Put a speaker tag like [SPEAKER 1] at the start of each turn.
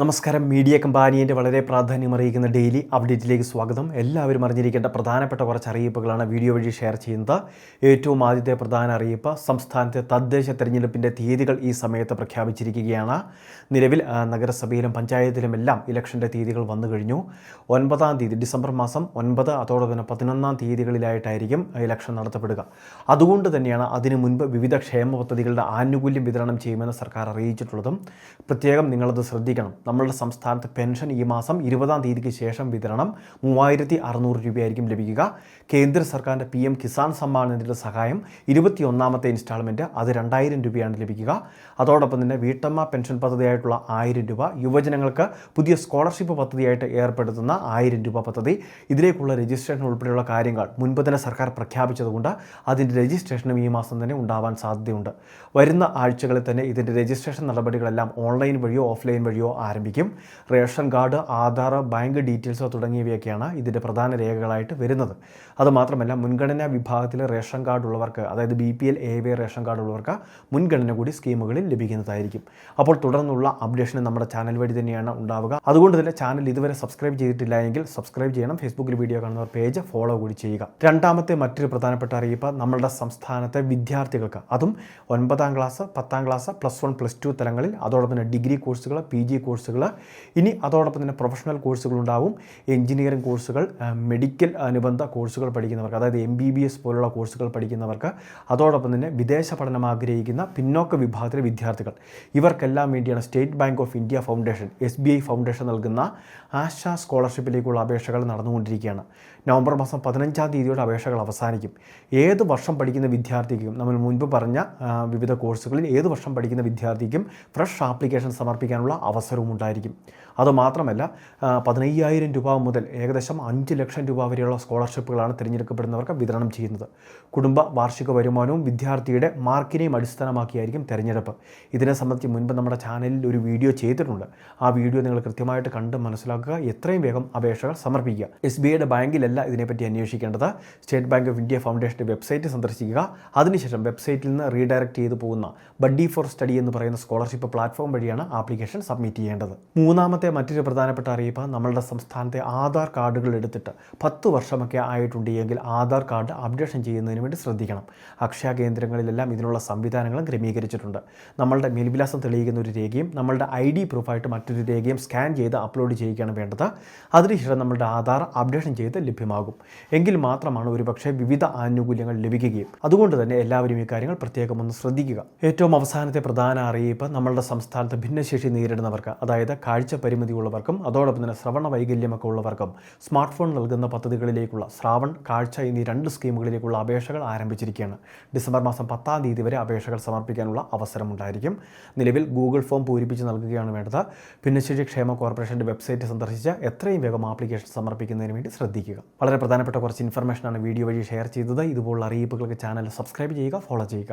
[SPEAKER 1] നമസ്കാരം. മീഡിയ കമ്പാനിയന്റെ വളരെ പ്രാധാന്യം അറിയിക്കുന്ന ഡെയിലി അപ്ഡേറ്റിലേക്ക് സ്വാഗതം. എല്ലാവരും അറിഞ്ഞിരിക്കേണ്ട പ്രധാനപ്പെട്ട കുറച്ച് അറിയിപ്പുകളാണ് വീഡിയോ വഴി ഷെയർ ചെയ്യുന്നത്. ഏറ്റവും ആദ്യത്തെ പ്രധാന അറിയിപ്പ് സംസ്ഥാനത്തെ തദ്ദേശ തെരഞ്ഞെടുപ്പിന്റെ തീയതികൾ ഈ സമയത്ത് പ്രഖ്യാപിച്ചിരിക്കുകയാണ്. നിലവിൽ നഗരസഭയിലും പഞ്ചായത്തിലും എല്ലാം ഇലക്ഷന്റെ തീയതികൾ വന്നു കഴിഞ്ഞു. ഒൻപതാം തീയതി ഡിസംബർ മാസം ഒൻപത് അതോടൊപ്പം തന്നെ പതിനൊന്നാം തീയതികളിലായിട്ടായിരിക്കും ഇലക്ഷൻ നടത്തപ്പെടുക. അതുകൊണ്ട് തന്നെയാണ് അതിനു മുൻപ് വിവിധ ക്ഷേമ പദ്ധതികളുടെ ആനുകൂല്യം വിതരണം ചെയ്യുമെന്ന് സർക്കാർ അറിയിച്ചിട്ടുള്ളതും. പ്രത്യേകം നിങ്ങളത് ശ്രദ്ധിക്കണം. നമ്മളുടെ സംസ്ഥാനത്ത് പെൻഷൻ ഈ മാസം ഇരുപതാം തീയതിക്ക് ശേഷം വിതരണം മൂവായിരത്തി അറുന്നൂറ് രൂപയായിരിക്കും ലഭിക്കുക. കേന്ദ്ര സർക്കാരിന്റെ പി എം കിസാൻ സമ്മാൻ നിധിയുടെ സഹായം ഇരുപത്തിയൊന്നാമത്തെ ഇൻസ്റ്റാൾമെന്റ് അത് രണ്ടായിരം രൂപയാണ് ലഭിക്കുക. അതോടൊപ്പം തന്നെ വീട്ടമ്മ പെൻഷൻ പദ്ധതിയായിട്ടുള്ള ആയിരം രൂപ യുവജനങ്ങൾക്ക് പുതിയ സ്കോളർഷിപ്പ് പദ്ധതിയായിട്ട് ഏർപ്പെടുത്തുന്ന ആയിരം രൂപ പദ്ധതി ഇതിലേക്കുള്ള രജിസ്ട്രേഷൻ ഉൾപ്പെടെയുള്ള കാര്യങ്ങൾ മുൻപ് തന്നെ സർക്കാർ പ്രഖ്യാപിച്ചതുകൊണ്ട് അതിന്റെ രജിസ്ട്രേഷനും ഈ മാസം തന്നെ ഉണ്ടാവാൻ സാധ്യതയുണ്ട്. വരുന്ന ആഴ്ചകളിൽ തന്നെ ഇതിന്റെ രജിസ്ട്രേഷൻ നടപടികളെല്ലാം ഓൺലൈൻ വഴിയോ ഓഫ്ലൈൻ വഴിയോ ആരംഭിക്കും. Ration card Aadhaar bank details തുടങ്ങിയവയൊക്കെയാണ് ഇതിന്റെ പ്രധാന രേഖകളായിട്ട് വരുന്നത്. അതുമാത്രമല്ല മുൻഗണനാ വിഭാഗത്തിലെ റേഷൻ കാർഡ് ഉള്ളവർക്ക് അതായത് B P L A ration card ഉള്ളവർക്ക് മുൻഗണന കൂടി സ്കീമുകളിൽ ലഭിക്കുന്നതായിരിക്കും. അപ്പോൾ തുടർന്നുള്ള അപ്ഡേഷൻ നമ്മുടെ ചാനൽ വഴി തന്നെയാണ് ഉണ്ടാവുക. അതുകൊണ്ട് തന്നെ ചാനൽ ഇതുവരെ സബ്സ്ക്രൈബ് ചെയ്തിട്ടില്ല എങ്കിൽ സബ്സ്ക്രൈബ് ചെയ്യണം. ഫേസ്ബുക്കിൽ വീഡിയോ കാണുന്നവർ പേജ് ഫോളോ കൂടി ചെയ്യുക. രണ്ടാമത്തെ മറ്റൊരു പ്രധാനപ്പെട്ട അറിയിപ്പ് നമ്മളുടെ സംസ്ഥാനത്തെ വിദ്യാർത്ഥികൾക്ക്. അതും ഒൻപതാം ക്ലാസ് പത്താം class plus one plus two തലങ്ങളിൽ. അതോടൊപ്പം തന്നെ ഡിഗ്രി കോഴ്സുകൾ പി ജി കോഴ്സുകൾ. ഇനി അതോടൊപ്പം തന്നെ പ്രൊഫഷണൽ കോഴ്സുകൾ ഉണ്ടാവും എഞ്ചിനീയറിംഗ് കോഴ്സുകൾ മെഡിക്കൽ അനുബന്ധ കോഴ്സുകൾ പഠിക്കുന്നവർക്ക് അതായത് എം ബി ബി എസ് പോലുള്ള കോഴ്സുകൾ പഠിക്കുന്നവർക്ക് അതോടൊപ്പം തന്നെ വിദേശ പഠനം ആഗ്രഹിക്കുന്ന പിന്നോക്ക വിഭാഗത്തിലെ വിദ്യാർത്ഥികൾ. ഇവർക്കെല്ലാം വേണ്ടിയാണ് State Bank of India Foundation S B I Foundation നൽകുന്ന ആശ സ്കോളർഷിപ്പിലേക്കുള്ള അപേക്ഷകൾ നടന്നുകൊണ്ടിരിക്കുകയാണ്. നവംബർ മാസം പതിനഞ്ചാം തീയതിയോടെ അപേക്ഷകൾ അവസാനിക്കും. ഏത് വർഷം പഠിക്കുന്ന വിദ്യാർത്ഥിക്കും നമ്മൾ മുൻപ് പറഞ്ഞ വിവിധ കോഴ്സുകളിൽ ഏത് വർഷം പഠിക്കുന്ന വിദ്യാർത്ഥിക്കും ഫ്രഷ് ആപ്ലിക്കേഷൻ സമർപ്പിക്കാനുള്ള അവസരവും ഉണ്ടായിരിക്കും. അതുമാത്രമല്ല പതിനയ്യായിരം രൂപ മുതൽ ഏകദേശം അഞ്ച് ലക്ഷം രൂപ വരെയുള്ള സ്കോളർഷിപ്പുകളാണ് തിരഞ്ഞെടുക്കപ്പെടുന്നവർക്ക് വിതരണം ചെയ്യുന്നത്. കുടുംബ വാർഷിക വരുമാനവും വിദ്യാർത്ഥിയുടെ മാർക്കിനെയും അടിസ്ഥാനമാക്കിയായിരിക്കും തിരഞ്ഞെടുപ്പ്. ഇതിനെ സംബന്ധിച്ച് മുൻപ് നമ്മുടെ ചാനലിൽ ഒരു വീഡിയോ ചെയ്തിട്ടുണ്ട്. ആ വീഡിയോ നിങ്ങൾ കൃത്യമായിട്ട് കണ്ട് മനസ്സിലാക്കുക. എത്രയും വേഗം അപേക്ഷകൾ സമർപ്പിക്കുക. എസ് ബി ഐയുടെ ബാങ്കിലല്ല ഇതിനെപ്പറ്റി അന്വേഷിക്കേണ്ടത്. സ്റ്റേറ്റ് ബാങ്ക് ഓഫ് ഇന്ത്യ ഫൗണ്ടേഷന്റെ വെബ്സൈറ്റ് സന്ദർശിക്കുക. അതിനുശേഷം വെബ്സൈറ്റിൽ നിന്ന് റീഡയറക്റ്റ് ചെയ്തു പോകുന്ന ബഡ്ഡി ഫോർ സ്റ്റഡി എന്ന് പറയുന്ന സ്കോളർഷിപ്പ് പ്ലാറ്റ്ഫോം വഴിയാണ് ആപ്ലിക്കേഷൻ സബ്മിറ്റ് ചെയ്യേണ്ടത് മൂന്നാമത്തെ മറ്റൊരു പ്രധാനപ്പെട്ട അറിയിപ്പ് നമ്മളുടെ സംസ്ഥാനത്തെ ആധാർ കാർഡുകൾ എടുത്തിട്ട് പത്ത് വർഷമൊക്കെ ആയിട്ടുണ്ട് എങ്കിൽ ആധാർ കാർഡ് അപ്ഡേഷൻ ചെയ്യുന്നതിന് വേണ്ടി ശ്രദ്ധിക്കണം. അക്ഷയ കേന്ദ്രങ്ങളിലെല്ലാം ഇതിനുള്ള സംവിധാനങ്ങളും ക്രമീകരിച്ചിട്ടുണ്ട്. നമ്മളുടെ മേൽവിലാസം തെളിയിക്കുന്ന ഒരു രേഖയും നമ്മളുടെ ഐ ഡി പ്രൂഫായിട്ട് മറ്റൊരു രേഖയും സ്കാൻ ചെയ്ത് അപ്ലോഡ് ചെയ്യുകയാണ് വേണ്ടത്. അതിനുശേഷം നമ്മളുടെ ആധാർ അപ്ഡേഷൻ ചെയ്ത് ലഭ്യമാകും. എങ്കിൽ മാത്രമാണ് ഒരുപക്ഷെ വിവിധ ആനുകൂല്യങ്ങൾ ലഭിക്കുകയും. അതുകൊണ്ട് തന്നെ എല്ലാവരും ഈ കാര്യങ്ങൾ പ്രത്യേകം ഒന്ന് ശ്രദ്ധിക്കുക. ഏറ്റവും അവസാനത്തെ പ്രധാന അറിയിപ്പ് നമ്മളുടെ സംസ്ഥാനത്ത് ഭിന്നശേഷി നേരിടുന്നവർക്ക് അതായത് കാഴ്ച പരിമിതിയുള്ളവർക്കും അതോടൊപ്പം തന്നെ ശ്രവണ വൈകല്യമൊക്കെ ഉള്ളവർക്കും സ്മാർട്ട് ഫോൺ നൽകുന്ന പദ്ധതികളിലേക്കുള്ള ശ്രാവൺ കാഴ്ച എന്നീ രണ്ട് സ്കീമുകളിലേക്കുള്ള അപേക്ഷകൾ ആരംഭിച്ചിരിക്കുകയാണ്. ഡിസംബർ മാസം പത്താം തീയതി വരെ അപേക്ഷകൾ സമർപ്പിക്കാനുള്ള അവസരമുണ്ടായിരിക്കും. നിലവിൽ ഗൂഗിൾ ഫോം പൂരിപ്പിച്ച് നൽകുകയാണ് വേണ്ടത്. ഭിന്നശേഷി ക്ഷേമ കോർപ്പറേഷന്റെ വെബ്സൈറ്റ് സന്ദർശിച്ച് എത്രയും വേഗം ആപ്ലിക്കേഷൻ സമർപ്പിക്കുന്നതിന് വേണ്ടി ശ്രദ്ധിക്കുക. വളരെ പ്രധാനപ്പെട്ട കുറച്ച് ഇൻഫർമേഷനാണ് വീഡിയോ വഴി ഷെയർ ചെയ്തത്. ഇതുപോലുള്ള അറിയിപ്പുകൾക്ക് ചാനൽ സബ്സ്ക്രൈബ് ചെയ്യുക ഫോളോ ചെയ്യുക.